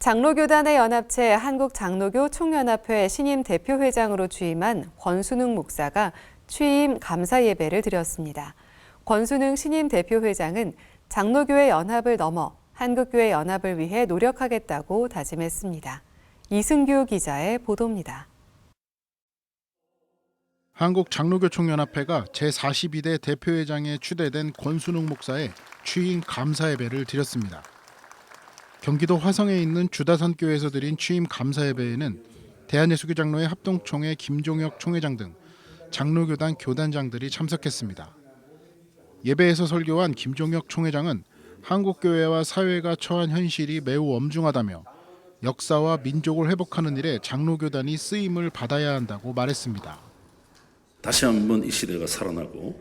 장로교단의 연합체 한국장로교 총연합회 신임 대표회장으로 취임한 권순웅 목사가 취임 감사 예배를 드렸습니다. 권순웅 신임 대표회장은 장로교회 연합을 넘어 한국교회 연합을 위해 노력하겠다고 다짐했습니다. 이승규 기자의 보도입니다. 한국 장로교 총연합회가 제42대 대표회장에 추대된 권순웅 목사의 취임 감사 예배를 드렸습니다. 경기도 화성에 있는 주다산 교회에서 드린 취임 감사 예배에는 대한예수교 장로회 합동총회 김종혁 총회장 등 장로교단 교단장들이 참석했습니다. 예배에서 설교한 김종혁 총회장은 한국 교회와 사회가 처한 현실이 매우 엄중하다며 역사와 민족을 회복하는 일에 장로교단이 쓰임을 받아야 한다고 말했습니다. 다시 한번 이 시대가 살아나고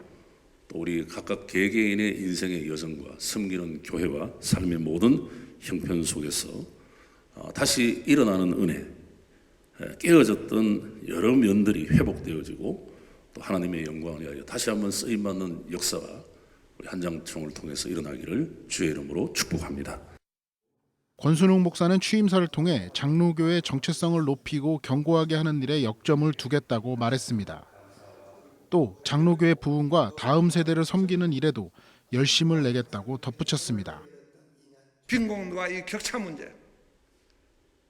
또 우리 각각 개개인의 인생의 여정과 섬기는 교회와 삶의 모든 형편 속에서 어, 다시 일어나는 은혜, 에, 깨어졌던 여러 면들이 회복되어지고 또 하나님의 영광을 위하여 다시 한번 쓰임 받는 역사가 우리 한장총을 통해서 일어나기를 주의 이름으로 축복합니다. 권순웅 목사는 취임사를 통해 장로교의 정체성을 높이고 견고하게 하는 일에 역점을 두겠다고 말했습니다. 또 장로교의 부흥과 다음 세대를 섬기는 일에도 열심을 내겠다고 덧붙였습니다. 빈곤과 이 격차 문제,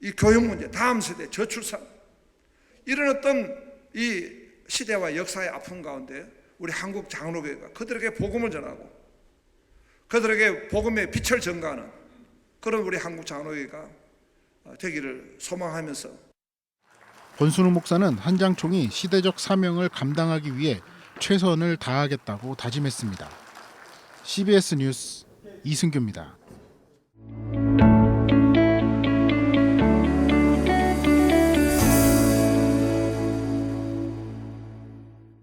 이 교육 문제, 다음 세대 저출산 이런 어떤 이 시대와 역사의 아픔 가운데 우리 한국 장로교회가 그들에게 복음을 전하고 그들에게 복음의 빛을 전가하는 그런 우리 한국 장로교회가 되기를 소망하면서 권순웅 목사는 한장총이 시대적 사명을 감당하기 위해 최선을 다하겠다고 다짐했습니다. CBS 뉴스 이승규입니다.